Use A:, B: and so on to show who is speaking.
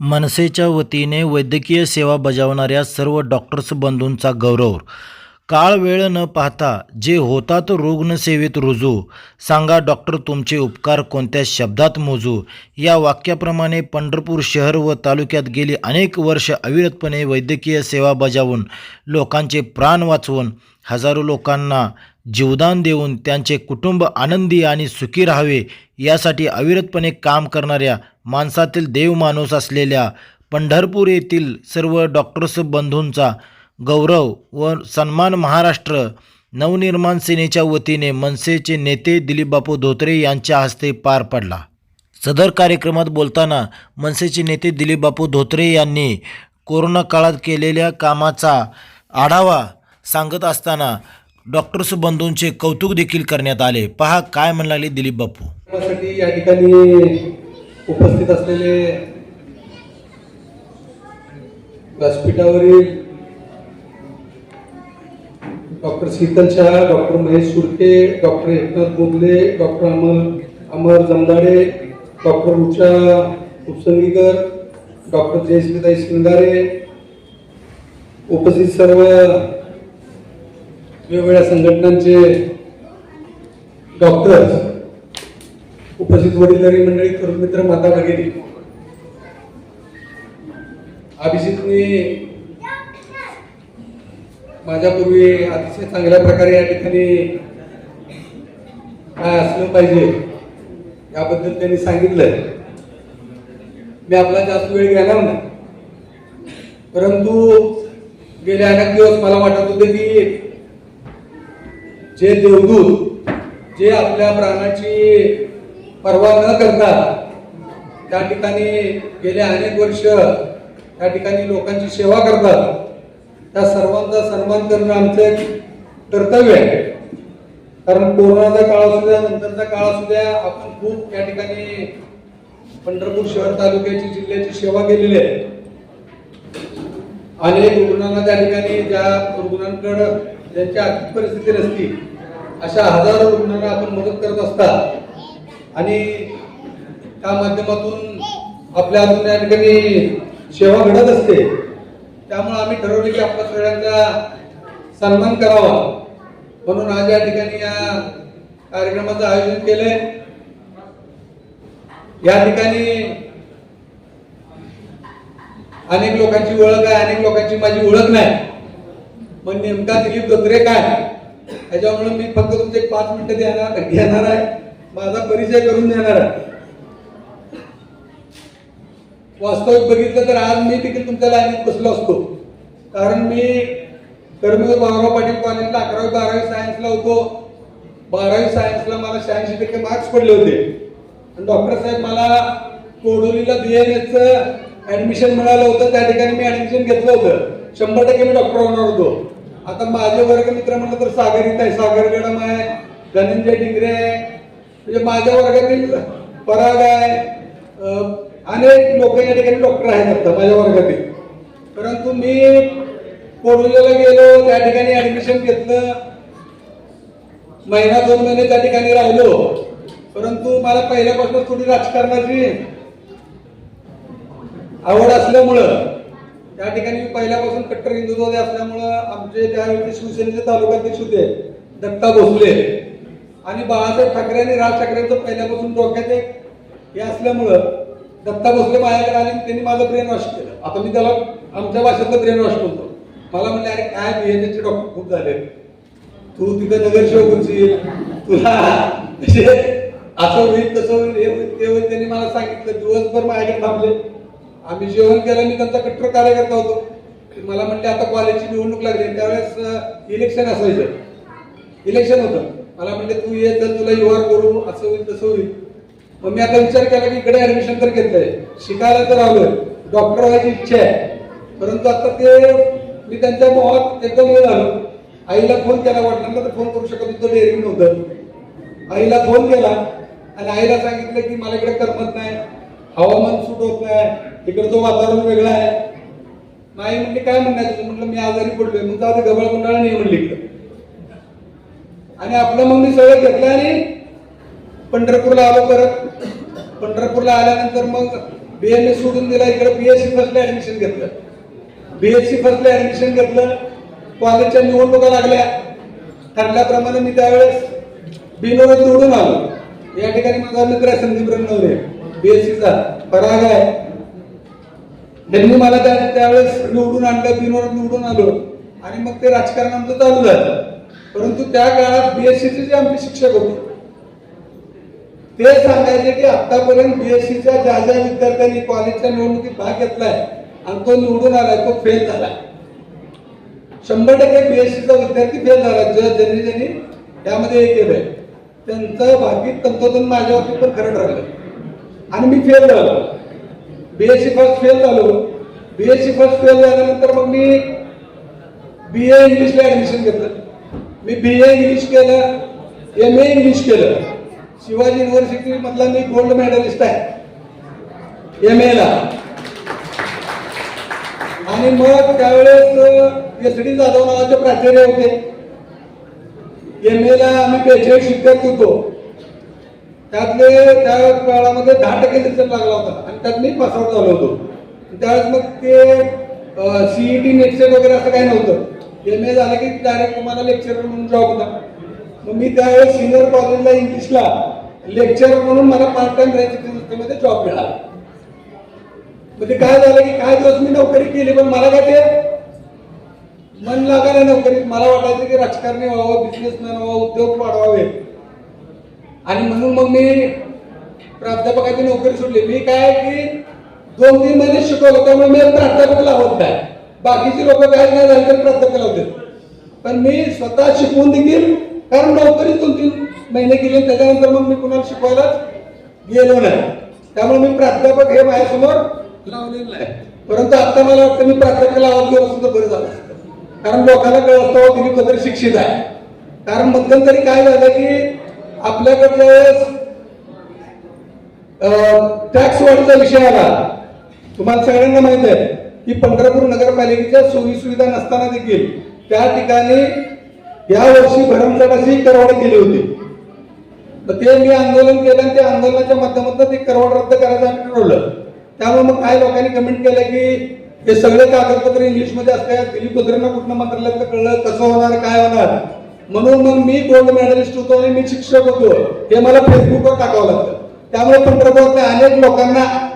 A: मनसेच्या वतीने वैद्यकीय सेवा बजावणाऱ्या सर्व डॉक्टर्स बंधूंचा गौरव. काळ वेळ न पाहता जे होतात रुग्णसेवेत रुजू सांगा डॉक्टर तुमचे उपकार कोणत्या शब्दात मोजू? या वाक्याप्रमाणे पंढरपूर शहर व तालुक्यात गेली अनेक वर्ष अविरतपणे वैद्यकीय सेवा बजावून लोकांचे प्राण वाचवून हजारो लोकांना जीवदान देऊन त्यांचे कुटुंब आनंदी आणि सुखी राहावे यासाठी अविरतपणे काम करणाऱ्या माणसातील देवमाणूस असलेल्या पंढरपूर येथील सर्व डॉक्टर्स बंधूंचा गौरव व सन्मान महाराष्ट्र नवनिर्माण सेनेच्या वतीने मनसेचे नेते दिलीपबापू धोत्रे यांच्या हस्ते पार पडला. सदर कार्यक्रमात बोलताना मनसेचे नेते दिलीपबापू धोत्रे यांनी कोरोना काळात केलेल्या कामाचा आढावा सांगत असताना डॉक्टर्स बंधूंचे कौतुक देखील करण्यात आले. पहा काय म्हणाले दिलीप बापू
B: या ठिकाणी उपस्थित असलेले व्यासपीठावरील doctor Sheetal Shah doctor Mahesh Surke doctor Eknath Bogle doctor Amar Amar Jamdade doctor Usha Upasangikar doctor जयश्रीताई शिंगारे उपस्थित सर्व वेगवेगळ्या संघटनांचे डॉक्टर्स उपस्थित वडीलधारी मंडळी तरुण मित्र माता भगिनी. अभिजितने माझ्यापूर्वी अतिशय चांगल्या प्रकारे या ठिकाणी काय असलं पाहिजे याबद्दल त्यांनी सांगितलंय. मी आपला जास्त वेळ घेणार नाही. परंतु गेले अनेक दिवस मला वाटत होते की जे देवदूत जे आपल्या प्राणाची पर्वा न करता त्या ठिकाणी गेले अनेक वर्ष त्या ठिकाणी लोकांची सेवा करतात. त्या सर्वांचा सन्मान करणं आमचं एक कर्तव्य आहे. कारण कोरोनाचा काळ असू द्या नंतरचा काळ असू द्या आपण खूप या ठिकाणी पंढरपूर शहर तालुक्याची जिल्ह्याची सेवा केलेली आहे. अनेक रुग्णांना त्या ठिकाणी ज्या रुग्णांकडं ज्यांची आर्थिक परिस्थिती नसती अशा हजारो रुग्णांना आपण मदत करत असतात. आणि त्या माध्यमातून आपल्या अजून या ठिकाणी सेवा घडत असते त्यामुळे आम्ही ठरवले की आपल्या सगळ्यांचा सन्मान करावा. म्हणून आज या ठिकाणी या कार्यक्रमाचं आयोजन केलंय. या ठिकाणी अनेक लोकांची ओळख आहे अनेक लोकांची माझी ओळख नाही. पण नेमका दिलीप धोत्रे काय? त्याच्यामुळे मी फक्त तुमचे एक पाच मिनिटं देणार घेणार आहे. माझा परिचय करून देणार आहे. वास्तविक बघितलं तर आज मी देखील तुमच्या लाईनीत बसलो असतो. कारण मी कर्मवीर भाऊराव पाटील कॉलेजला अकरावी बारावी सायन्सला होतो. बारावी सायन्सला मला शहाऐंशी टक्के मार्क्स पडले होते. आणि डॉक्टर साहेब मला कोडोलीला बी एन एच ऍडमिशन मिळालं होतं. त्या ठिकाणी मी ऍडमिशन घेतलं होतं. शंभर टक्के मी डॉक्टर होणार होतो. आता माझे वर्ग मित्र म्हटलं तर सागर इथं आहे सागर गडम आहे धनंजय डिंगरे आहे म्हणजे माझ्या वर्गातील पराग आहे. अनेक लोक या ठिकाणी डॉक्टर आहेत आता माझ्या वर्गातील. परंतु मी कोरोनाला गेलो त्या ठिकाणी ऍडमिशन घेतलं. महिना दोन महिने त्या ठिकाणी राहिलो. परंतु मला पहिल्यापासून थोडी राजकारणाची आवड असल्यामुळं त्या ठिकाणी मी पहिल्यापासून कट्टर हिंदुत्ववादी असल्यामुळं आमचे त्यावेळी शिवसेनेचे तालुकाध्यक्ष होते दत्ता भोसले आणि बाळासाहेब ठाकरे आणि राज ठाकरेंचं पहिल्यापासून डोक्यात एक हे असल्यामुळं दत्ता भोसले माझ्याकडे आले आणि त्यांनी माझं ब्रेन वॉश केलं. आता मी त्याला आमच्या भाषेतलं ब्रेन वॉश म्हणतो. मला म्हणले अरे काय बिहेवियरचे डॉक्टर खूप झाले तू तिथं नगरसेवक होशील. तुला म्हणजे असं होईल तसं होईल हे होईल ते होईल त्यांनी मला सांगितलं. दिवसभर माझ्याकडे थांबले. आम्ही जेवण केलं मी त्यांचा कट्टर कार्यकर्ता होतो. मला म्हणले आता कॉलेजची निवडणूक लागली त्यावेळेस इलेक्शन असायचं. इलेक्शन होतं. मला म्हणले तू ये तर तुला युआर करू असं होईल तसं होईल. मग मी आता विचार केला की इकडे ऍडमिशन तर घेतलंय. शिकायला तर आलोय. डॉक्टर व्हायची इच्छा आहे. परंतु आता ते मी त्यांच्या मोहात एकदम हे झालो आईला फोन केला वडिलांना तर फोन करू शकत होतो डेअरिंग नव्हतं. आईला फोन केला आणि आईला सांगितलं की मला इकडे करमत नाही. हवामान सूट होत नाही. तिकडचं वातावरण वेगळं आहे. नाही म्हणले काय म्हणणार तुझं म्हटलं मी आजारी पडलोय. मग जाऊ गबळ गुंडाळा नाही म्हणली इकडं. आणि आपलं मग मी सगळं घेतलं आणि पंढरपूरला आलो परत. पंढरपूरला आल्यानंतर मग बीएमए सोडून दिला. इकडे बीएससी फर्स्टला ऍडमिशन घेतलं. बीएससी फर्स्टला ऍडमिशन घेतलं. कॉलेजच्या निवडणुका लागल्या. ठरल्याप्रमाणे मी त्यावेळेस बिनोड निवडून आलो. या ठिकाणी माझा मित्र आहे संदीप रणनवरे बीएससीचा पराग आहे. त्यांनी मला त्यावेळेस निवडून आणलं. बिनोड निवडून आलो. आणि मग ते राजकारण आमचं चालू झालं. परंतु त्या काळात बीएससीचे जे आमचे शिक्षक होते ते सांगायचे की आतापर्यंत बीएससीच्या ज्या ज्या विद्यार्थ्यांनी कॉलेजच्या निवडणुकीत भाग घेतलाय आणि तो निवडून आलाय तो फेल झाला. शंभर टक्के बीएससीचा विद्यार्थी फेल झाला जर ज्यांनी ज्यांनी त्यामध्ये हे केलंय. त्यांचं भागीत तंतोतंत माझ्या बाबतीत पण खरं ठरलं. आणि मी फेल झालो. बीएससी फर्स्ट फेल झालो. बीएससी फर्स्ट फेल झाल्यानंतर मग मी बी ए इंग्लिशला ऍडमिशन घेतलं. मी बी ए इंग्लिश केलं एम ए इंग्लिश केलं. शिवाजी युनिव्हर्सिटी मधला मी गोल्ड मेडलिस्ट आहे. एम ला. आणि मग त्यावेळेस एस डी जाधव नावाचे प्राचार्य होते. एम ला आम्ही बेचाळीस शिक्षक होतो. त्यातले त्या काळामध्ये दहा टक्के रिझल्ट लागला होता. आणि त्यात मी पासआउट झालो होतो. त्यावेळेस मग ते सीईटी नेटसेट वगैरे असं काही नव्हतं. एम ए झालं की डायरेक्ट तुम्हाला लेक्चरर म्हणून जॉब होता. मग मी त्यावेळेस सिनियर कॉलेजला इंग्लिशला लेक्चरर म्हणून मला पार्ट टाइम राहायची संस्थेमध्ये जॉब मिळाला म्हणजे ते काय झालं की काय दिवस मी नोकरी केली पण मला काय ते मन लागायला नोकरीत. मला वाटायचं की राजकारणी व्हावं बिझनेसमॅन व्हावं उद्योग वाढवावे. आणि म्हणून मग मी प्राध्यापकाची नोकरी सोडली. मी काय की दोन तीन महिने शिकवलं त्यामुळे मी प्राध्यापक लावत नाही. बाकीचे लोक काय नाही झाले तर प्राध्यापक होते. पण मी स्वतः शिकवून देखील कारण नोकरी दोन तीन महिने गेले त्याच्यानंतर मग मी कुणाला शिकवायलाच गेलो नाही. त्यामुळे मी प्राध्यापक हे माझ्यासमोर लावलेलं आहे परंतु आता मला वाटतं मी प्राध्यापक लावत गेलो असं तर बरं झालं कारण लोकांना कळत असतं हो, तिने कदर शिक्षित आहे. कारण मध्यंतरी काय झालं की आपल्याकडच्या वेळेस टॅक्स वाढीचा विषय आला. तुम्हाला सगळ्यांना माहीत आहे. की पंढरपूर नगरपालिकेच्या सोयी सुविधा नसताना देखील त्या ठिकाणी या वर्षी भरमसाठ अशी केली होती. तर ते मी आंदोलन केलं आणि त्या आंदोलनाच्या माध्यमातून ते करवाड रद्द करायचं आम्ही ठरवलं. त्यामुळे मग काही लोकांनी कमेंट केलं की हे सगळे कागदपत्र इंग्लिशमध्ये असतात दिलीप कुत्र्यांना कुठलं मंत्रालयात कळलं कसं होणार काय होणार? म्हणून मग मी गोल्ड मेडलिस्ट होतो आणि मी शिक्षक होतो. हे मला फेसबुकवर टाकावं लागतं. त्यामुळे पंढरपूरातल्या अनेक लोकांना